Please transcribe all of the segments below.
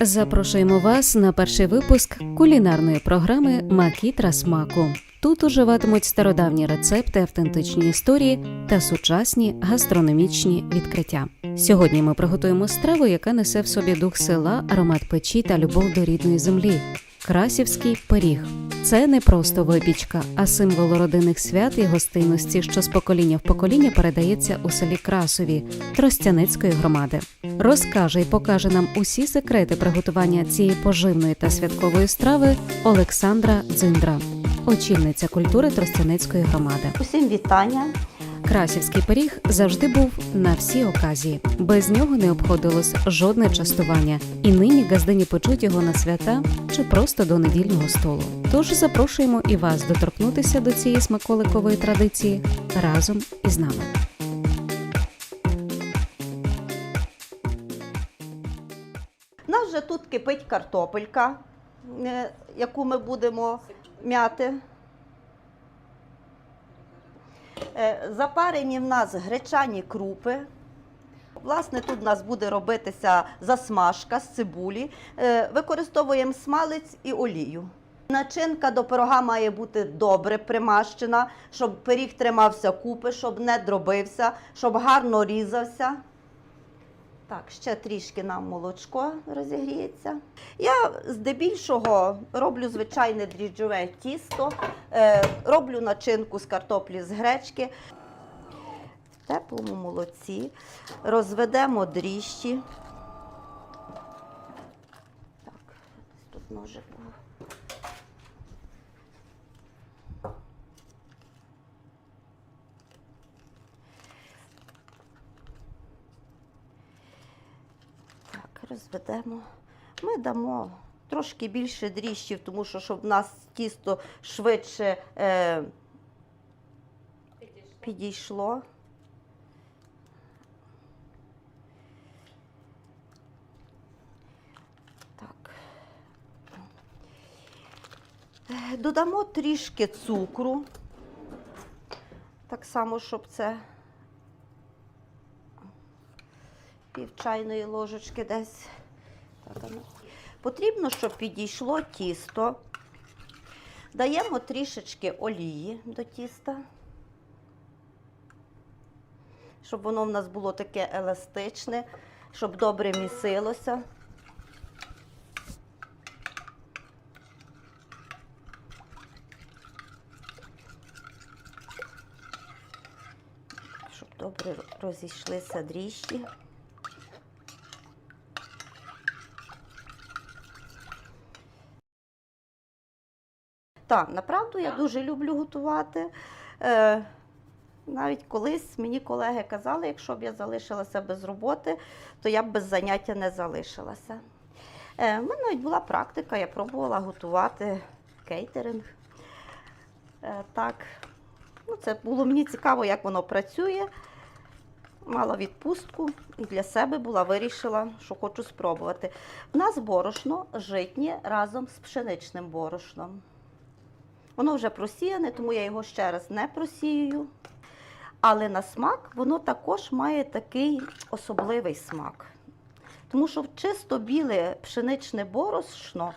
Запрошуємо вас на перший випуск кулінарної програми Макітра смаку. Тут уживатимуть стародавні рецепти, автентичні історії та сучасні гастрономічні відкриття. Сьогодні ми приготуємо страву, яка несе в собі дух села, аромат печі та любов до рідної землі. Красівський пиріг. Це не просто випічка, а символ родинних свят і гостинності, що з покоління в покоління передається у селі Красові Тростяницької громади. Розкаже і покаже нам усі секрети приготування цієї поживної та святкової страви Олександра Дзиндра, очільниця культури Тростяницької громади. Усім вітання. Красівський пиріг завжди був на всі оказії. Без нього не обходилось жодне частування, і нині газдині печуть його на свята чи просто до недільного столу. Тож запрошуємо і вас доторкнутися до цієї смаколикової традиції разом із нами. Нас вже тут кипить картопелька, е, яку ми будемо мяти. Е, Запарені в нас гречані крупи. Власне, тут у нас буде робитися засмажка з цибулі. Е, Використовуємо смалець і олію. Начинка до пирога має бути добре примащена, щоб пиріг тримався купи, щоб не дробився, щоб гарно різався. Так, ще трішки нам молочко розігріється. Я здебільшого роблю звичайне дріжджове тісто, е, роблю начинку з картоплі з гречки. В теплому молоці розведемо дріжджі. Так, тут ножик. Так, розведемо. Ми дамо трошки більше дріжджів, тому що щоб в нас тісто швидше е, підійшло. Так. Е, Додамо трішки цукру. Так само, щоб це пів чайної ложечки десь. Ну. Потрібно, щоб підійшло тісто. Даємо трішечки олії до тіста, щоб воно в нас було таке еластичне, щоб добре місилося. Щоб добре розійшлися дріжджі. Так, направду я дуже люблю готувати. Е, навіть колись мені колеги казали, якщо б я залишилася без роботи, то я б без заняття не залишилася. Е, в мене навіть була практика, я пробувала готувати кейтеринг. Е, так, ну, це було мені цікаво, як воно працює. Мала відпустку і для себе була вирішила, що хочу спробувати. У нас борошно житнє разом з пшеничним борошном. Воно вже просіяне, тому я його ще раз не просіюю. Але на смак воно також має такий особливий смак. Тому що чисто біле пшеничне борошно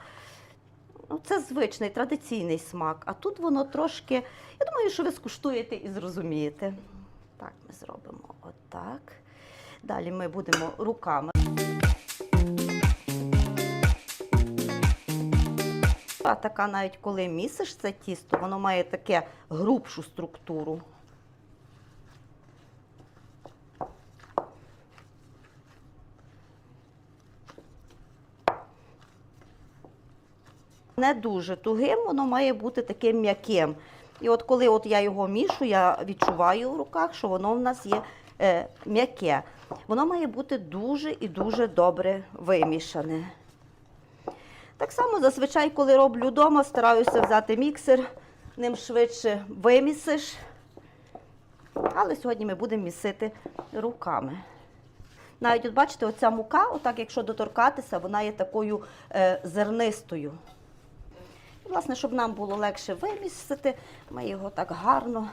ну, це звичний традиційний смак. А тут воно трошки, я думаю, що ви скуштуєте і зрозумієте. Так, ми зробимо отак. Далі ми будемо руками. А така навіть коли місиш це тісто, воно має таке грубшу структуру. Не дуже тугим, воно має бути таким м'яким. І от коли от я його мішу, я відчуваю в руках, що воно в нас є е, м'яке. Воно має бути дуже і дуже добре вимішане. Так само зазвичай, коли роблю вдома, стараюся взяти міксер, ним швидше вимісиш. Але сьогодні ми будемо місити руками. Навіть, от бачите, оця мука, отак, якщо доторкатися, вона є такою е, зернистою. І, власне, щоб нам було легше вимісити, ми його так гарно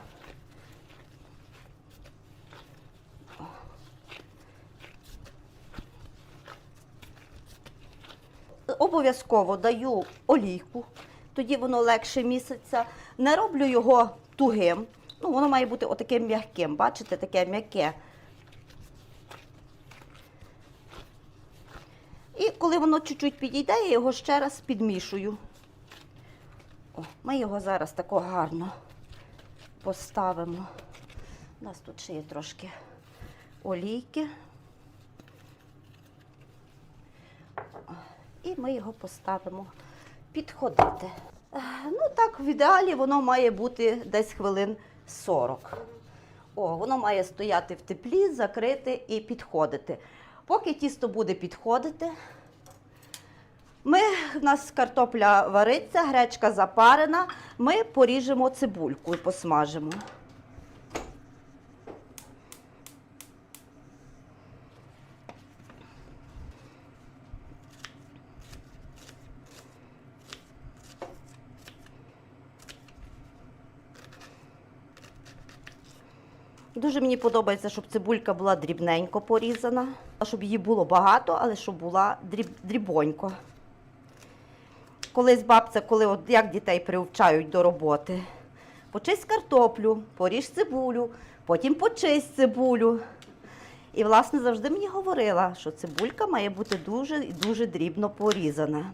обов'язково даю олійку, тоді воно легше місяця. Не роблю його тугим. Ну, воно має бути отаким м'яким. Бачите, таке м'яке. І коли воно чуть-чуть підійде, я його ще раз підмішую. О, ми його зараз тако гарно поставимо. У нас тут ще є трошки олійки. І ми його поставимо підходити. Е, Ну так, в ідеалі воно має бути десь хвилин 40. О, воно має стояти в теплі, закрити і підходити. Поки тісто буде підходити, ми, в нас картопля вариться, гречка запарена, ми поріжемо цибульку і посмажимо. Дуже мені подобається, щоб цибулька була дрібненько порізана, щоб її було багато, але щоб була дріб, дрібонько. Колись бабця, коли от як дітей привчають до роботи, почисть картоплю, поріж цибулю, потім почисть цибулю. І, власне, завжди мені говорила, що цибулька має бути дуже і дуже дрібно порізана.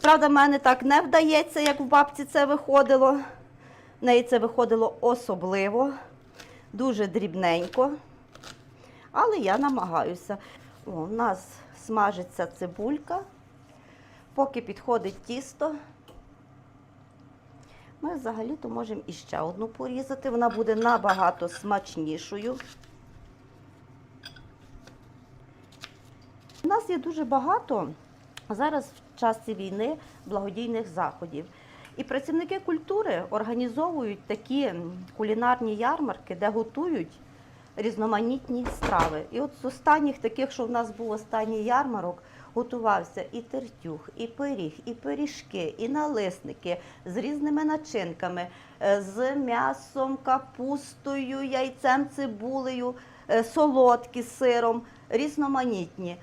Правда, в мене так не вдається, як в бабці це виходило. В неї це виходило особливо дуже дрібненько. Але я намагаюся. О, у нас смажиться цибулька. Поки підходить тісто, ми взагалі-то можемо іще одну порізати. Вона буде набагато смачнішою. У нас є дуже багато зараз в часі війни благодійних заходів. І працівники культури організовують такі кулінарні ярмарки, де готують різноманітні страви. І от з останніх таких, що в нас був останній ярмарок, готувався і тертюх, і пиріг, і пиріжки, і налисники з різними начинками, е, з м'ясом, капустою, яйцем, цибулею, е, солодкі з сиром, різноманітні.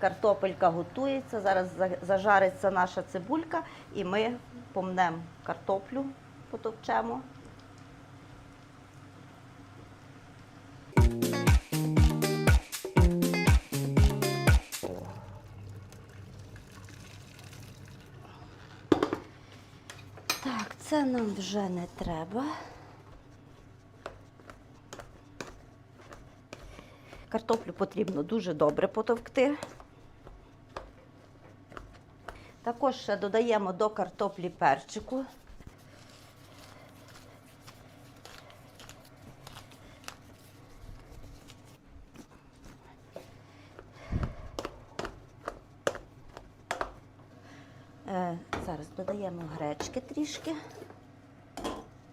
Картопелька готується, зараз за- зажариться наша цибулька, і ми помнемо картоплю, потовчемо. Так, це нам вже не треба. Картоплю потрібно дуже добре потовкти. Також ще додаємо до картоплі перчику. Е, зараз додаємо гречки трішки.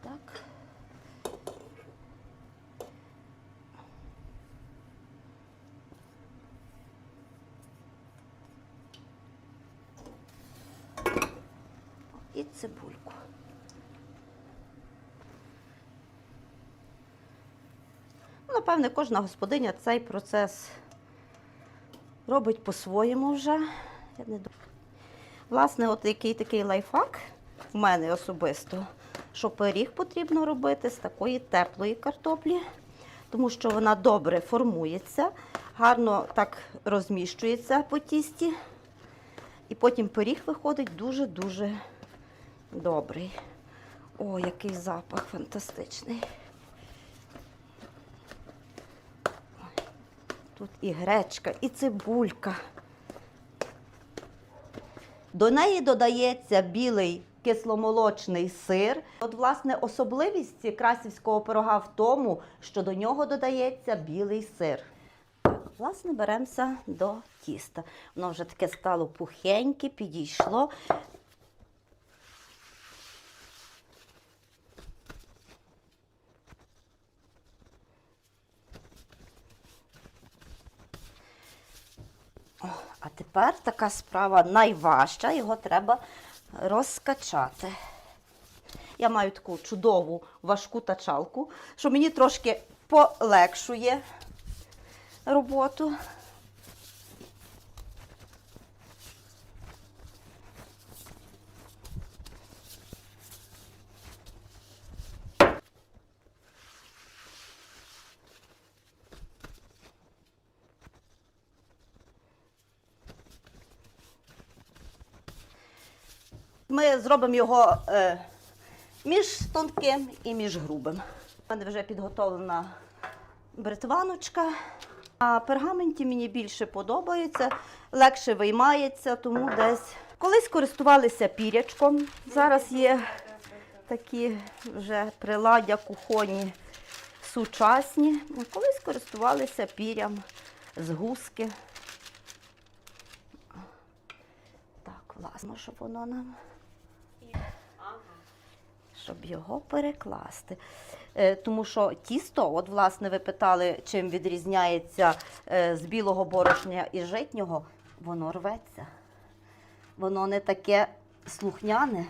Так. і цибульку. Ну, Напевне, кожна господиня цей процес робить по-своєму вже. Я не Власне, от який такий лайфхак в мене особисто, що пиріг потрібно робити з такої теплої картоплі, тому що вона добре формується, гарно так розміщується по тісті. І потім пиріг виходить дуже-дуже добрий. О, який запах фантастичний. Тут і гречка, і цибулька. До неї додається білий кисломолочний сир. От, власне, особливість красівського пирога в тому, що до нього додається білий сир. Так, власне, беремося до тіста. Воно вже таке стало пухеньке, підійшло. А тепер така справа найважча, його треба розкачати. Я маю таку чудову важку тачалку, що мені трошки полегшує роботу. Ми зробимо його е, між тонким і між грубим. У мене вже підготовлена бритваночка. А пергаменті мені більше подобається, легше виймається, тому десь. Колись користувалися пірячком. Зараз є такі вже приладдя кухонні сучасні. Колись користувалися пірям з гуски. Так, власне, щоб воно нам щоб його перекласти. Е, Тому що тісто, от власне, ви питали, чим відрізняється е, з білого борошня і житнього, воно рветься. Воно не таке слухняне.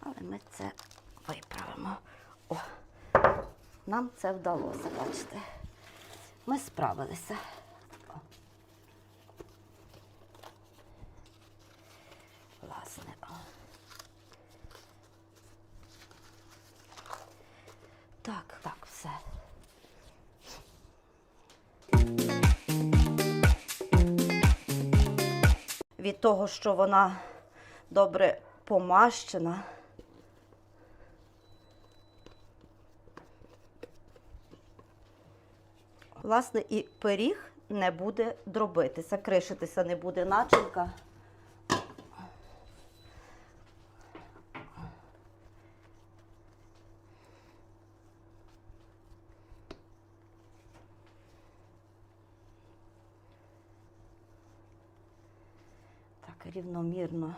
Але ми це виправимо. О, нам це вдалося, бачите. Ми справилися. Того, що вона добре помащена. Власне, і пиріг не буде дробитися, кришитися не буде начинка. Так, рівномірно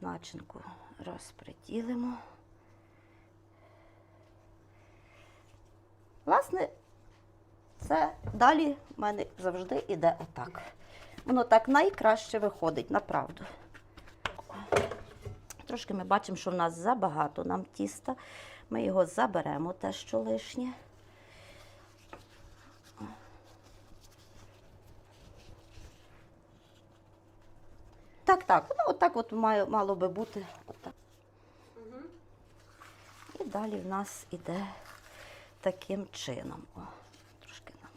начинку розподілимо. Власне, це далі в мене завжди йде отак. Воно так найкраще виходить, направду. Трошки ми бачимо, що в нас забагато нам тіста. Ми його заберемо, те, що лишнє. Так, воно отак от має, мало би бути. Отак. І далі в нас іде таким чином. О, трошки нам.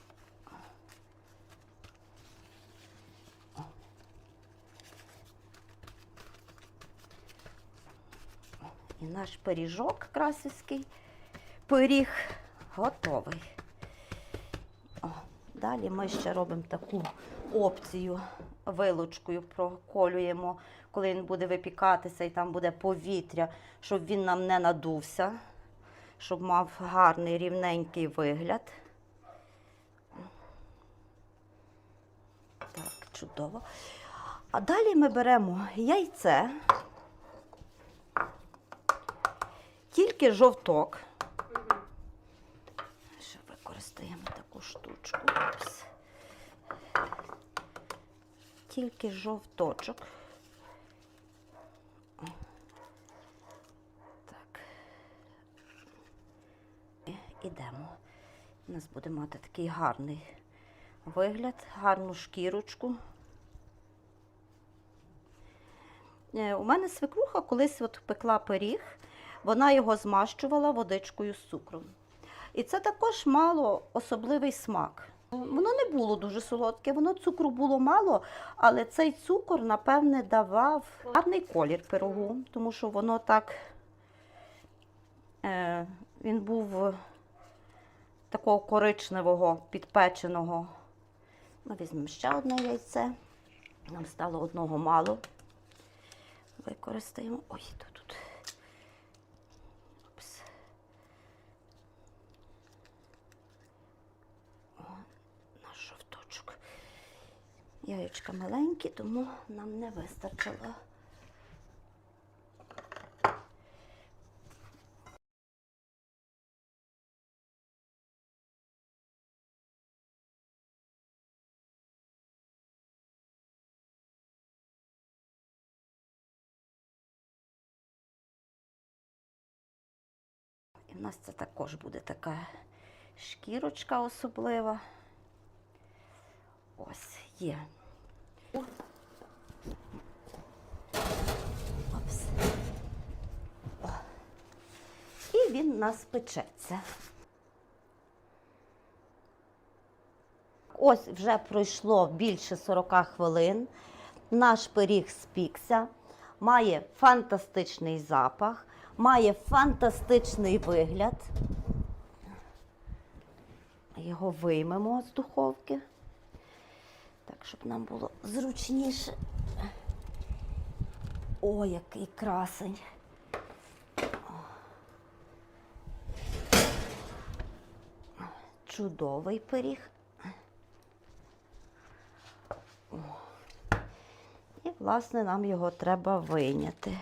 І наш пиріжок красівський, пиріг готовий. О, далі ми ще робимо таку опцію вилочкою проколюємо, коли він буде випікатися і там буде повітря, щоб він нам не надувся, щоб мав гарний рівненький вигляд. Так, чудово. А далі ми беремо яйце, тільки жовток. Ще використаємо таку штучку. Тільки жовточок. Так. Ідемо. У нас буде мати такий гарний вигляд, гарну шкірочку. Е, У мене свекруха колись от пекла пиріг, вона його змащувала водичкою з цукром. І це також мало особливий смак. Воно не було дуже солодке, воно цукру було мало, але цей цукор, напевне, давав гарний колір пирогу, тому що воно так, е, він був такого коричневого, підпеченого. Ми візьмемо ще одне яйце. Нам стало одного мало. Використаємо. Ой, тут. Яєчка маленькі, тому нам не вистачило. І в нас це також буде така шкірочка особлива. Ось є. Опс. О. І він у нас печеться. Ось вже пройшло більше 40 хвилин. Наш пиріг спікся, має фантастичний запах, має фантастичний вигляд. Його виймемо з духовки, щоб нам було зручніше. О, який красень. Чудовий пиріг. І, власне, нам його треба вийняти.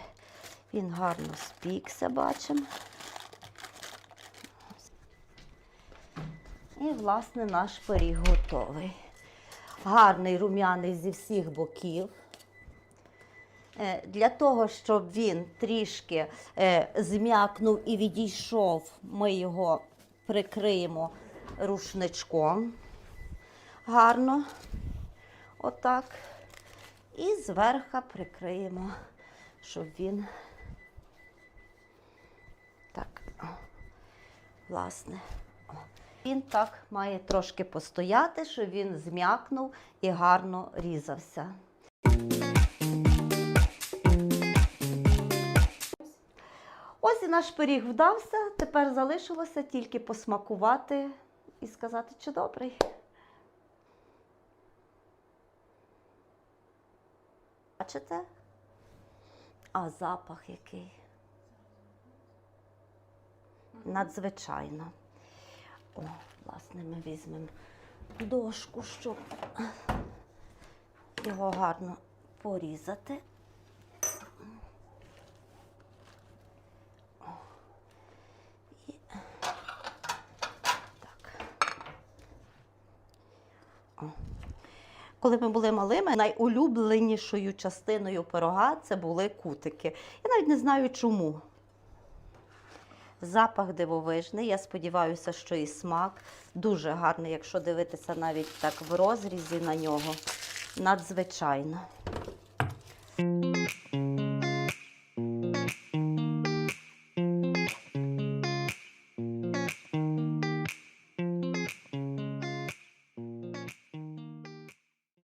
Він гарно спікся, бачимо. І, власне, наш пиріг готовий. Гарний рум'яний зі всіх боків. Е, Для того, щоб він трішки е, зм'якнув і відійшов, ми його прикриємо рушничком. Гарно. Отак. І зверху прикриємо, щоб він так, власне. Він так має трошки постояти, щоб він зм'якнув і гарно різався. Ось і наш пиріг вдався. Тепер залишилося тільки посмакувати і сказати, чи добрий. Бачите? А запах який. Надзвичайно. О, власне, ми візьмемо дошку, щоб його гарно порізати. Коли ми були малими, найулюбленішою частиною пирога це були кутики. Я навіть не знаю чому. Запах дивовижний. Я сподіваюся, що і смак дуже гарний, якщо дивитися навіть так в розрізі на нього. Надзвичайно.